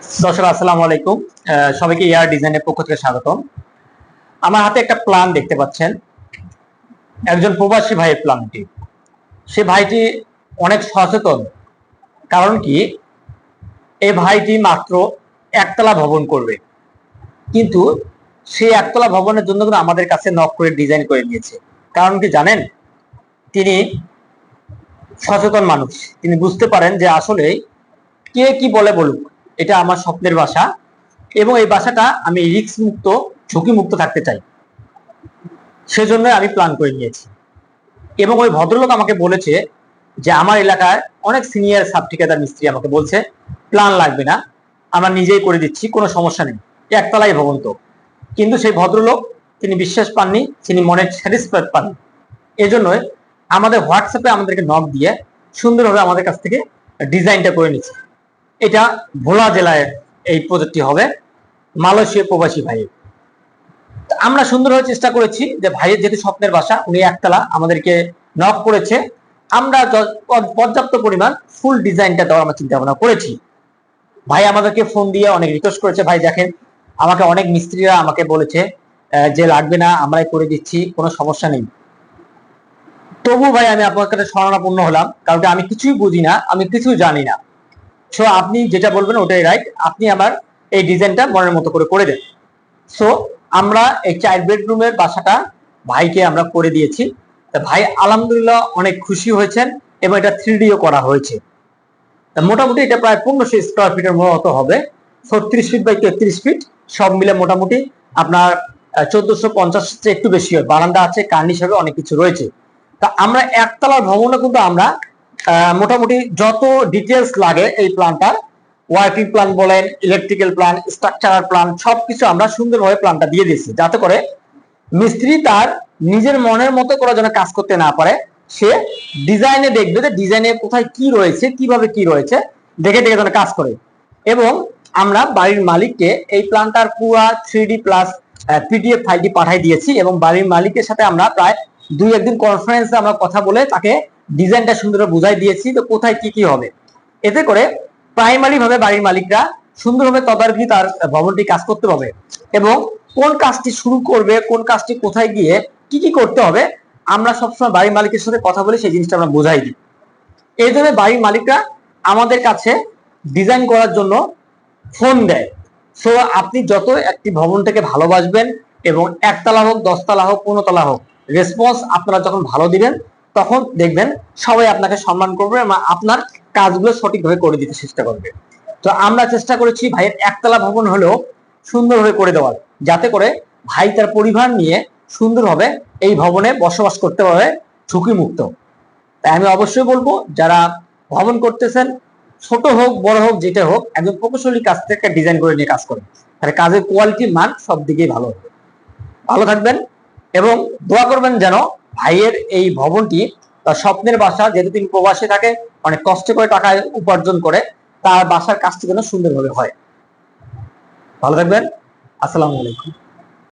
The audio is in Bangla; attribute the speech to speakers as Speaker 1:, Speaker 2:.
Speaker 1: দর্শক, আসসালামু আলাইকুম। সবাইকে এয়ার ডিজাইনের পক্ষ থেকে স্বাগতম। আমার হাতে একটা প্ল্যান দেখতে পাচ্ছেন। একজন প্রবাসী ভাইয়ের প্ল্যানটি সে ভাইটি অনেক সচেতন। কারণ কি? এই ভাইটি মাত্র একতলা ভবন করবে। কিন্তু সেই একতলা ভবনের জন্য কিন্তু আমাদের কাছে নক করে ডিজাইন করে নিয়েছে। কারণ কি জানেন? তিনি সচেতন মানুষ। তিনি বুঝতে পারেন যে আসলে কে কি বলে বলুক। এটা আমার স্বপ্নের বাসা এবং এই বাসাটা আমি রিস্ক মুক্ত, ঝুঁকি মুক্ত থাকতে চাই। সেজন্য আমি প্ল্যান করে নিয়েছি। এবং ওই ভদ্রলোক আমাকে বলেছে যে, আমার এলাকায় অনেক সিনিয়র সাব ঠিকাদার মিস্ত্রি আমাকে বলছে প্ল্যান লাগবে না, আমরা নিজেই করে দিচ্ছি, কোনো সমস্যা নেই। একতলাই ভবন তো কিন্তু সেই ভদ্রলোক, তিনি বিশ্বাস পাননি, তিনি মনে স্যাটিসফাইড পাননি। এজন্যই আমাদের হোয়াটসঅ্যাপে আমাদেরকে নক দিয়ে সুন্দরভাবে আমাদের কাছ থেকে ডিজাইনটা করে নিচ্ছে। এটা ভোলা জেলায় এই প্রজেক্টটি হবে মালয়েশিয়া প্রবাসী ভাই। আমরা সুন্দরভাবে চেষ্টা করেছি যে ভাইয়ের যেহেতু স্বপ্নের বাসা, উনি একতলা, আমাদেরকে নক করেছে। আমরা পর্যাপ্ত পরিমাণ ফুল ডিজাইনটা দেওয়ার আমরা চিন্তা ভাবনা করেছি। ভাই আমাদেরকে ফোন দিয়ে অনেক রিকোয়েস্ট করেছে, ভাই দেখেন, আমাকে অনেক মিস্ত্রিরা আমাকে বলেছে যে লাগবে না, আমরাই করে দিচ্ছি, কোনো সমস্যা নেই। তবু ভাই আমি আপনার কাছে শরণাপন্ন হলাম, কারণ আমি কিছুই বুঝি না, আমি কিছুই জানি না। সো আপনি যেটা বলবেন ওটাই রাইট আপনি আমার এই ডিজাইনটা মনের মতো করে করে দেন। সো আমরা এই চার বেডরুমের বাসাটা ভাইকে আমরা করে দিয়েছি। তা ভাই আলহামদুলিল্লাহ অনেক খুশি হয়েছেন এবং এটা থ্রি ডিও করা হয়েছে। মোটামুটি এটা প্রায় পনেরোশো স্কোয়ার ফিটের মতো হবে। ছত্রিশ ফিট বাই তেত্রিশ ফিট সব মিলে মোটামুটি আপনার চোদ্দশো পঞ্চাশ একটু বেশি হয়। বারান্দা আছে কার্ন হিসাবে অনেক কিছু রয়েছে। তা আমরা একতলার ভবনে কিন্তু আমরা মোটামুটি যত ডিটেলস লাগে এই প্ল্যানটার ওয়ার্কিং প্ল্যান বলেন ইলেকট্রিক্যাল প্ল্যান স্ট্রাকচারাল প্ল্যান সবকিছু আমরা সুন্দরভাবে প্ল্যানটা দিয়ে দিয়েছি। যাতে করে মিস্ত্রি তার নিজের মনের মতো করে যেন কাজ করতে না পারে। সে ডিজাইনে দেখবে যে ডিজাইনে কোথায় কি রয়েছে, কীভাবে কি রয়েছে, দেখে দেখে যেন কাজ করে। এবং আমরা বাড়ির মালিককে এই প্ল্যানটার পুরা থ্রি প্লাস পিডিএফ ফাইলটি পাঠাই দিয়েছি এবং বাড়ির মালিকের সাথে আমরা প্রায় দুই একদিন কনফারেন্সে আমরা কথা বলে তাকে ডিজাইনটা সুন্দরভাবে বুঝাই দিয়েছি তো কোথায় কি কি হবে। এতে করে প্রাইমারি ভাবে বাড়ির মালিকরা সুন্দরভাবে তদারকি তার ভবনটি কাজ করতে পারবে এবং কোন কাজটি শুরু করবে, কোন কাজটি কোথায় গিয়ে কি কি করতে হবে, আমরা সবসময় বাড়ির মালিকের সাথে কথা বলে, সেই জিনিসটা আমরা বোঝাই দিই। এই জন্য বাড়ির মালিকরা আমাদের কাছে ডিজাইন করার জন্য ফোন দেয়। সো আপনি যত একটি ভবনটাকে ভালোবাসবেন এবং একতলা হোক, দশতলা হোক, পনেরোতলা হোক রেসপন্স আপনারা যখন ভালো দিবেন তখন দেখবেন সবাই আপনাকে সম্মান করবে এবং আপনার কাজগুলো সঠিকভাবে করে দিতে চেষ্টা করবে। তো আমরা চেষ্টা করেছি ভাইয়ের একতলা ভবন হলেও সুন্দরভাবে করে দেওয়ার, যাতে করে ভাই তার পরিবার নিয়ে সুন্দরভাবে এই ভবনে বসবাস করতে পারবে ঝুঁকি মুক্ত তাই আমি অবশ্যই বলব, যারা ভবন করতেছেন, ছোট হোক, বড় হোক, যেটা হোক, একজন প্রকৌশলী কাছ থেকে ডিজাইন করে নিয়ে কাজ করেন। তাহলে কাজের কোয়ালিটি মান সব দিকেই ভালো হবে। ভালো থাকবেন এবং দোয়া করবেন যেন ভাইয়ের এই ভবনটি তার স্বপ্নের বাসা, যেহেতু তিনি প্রবাসে থাকে, অনেক কষ্ট করে টাকা উপার্জন করে, তার বাসার কাজটি যেন সুন্দরভাবে হয়। ভালো থাকবেন। আসসালামু আলাইকুম।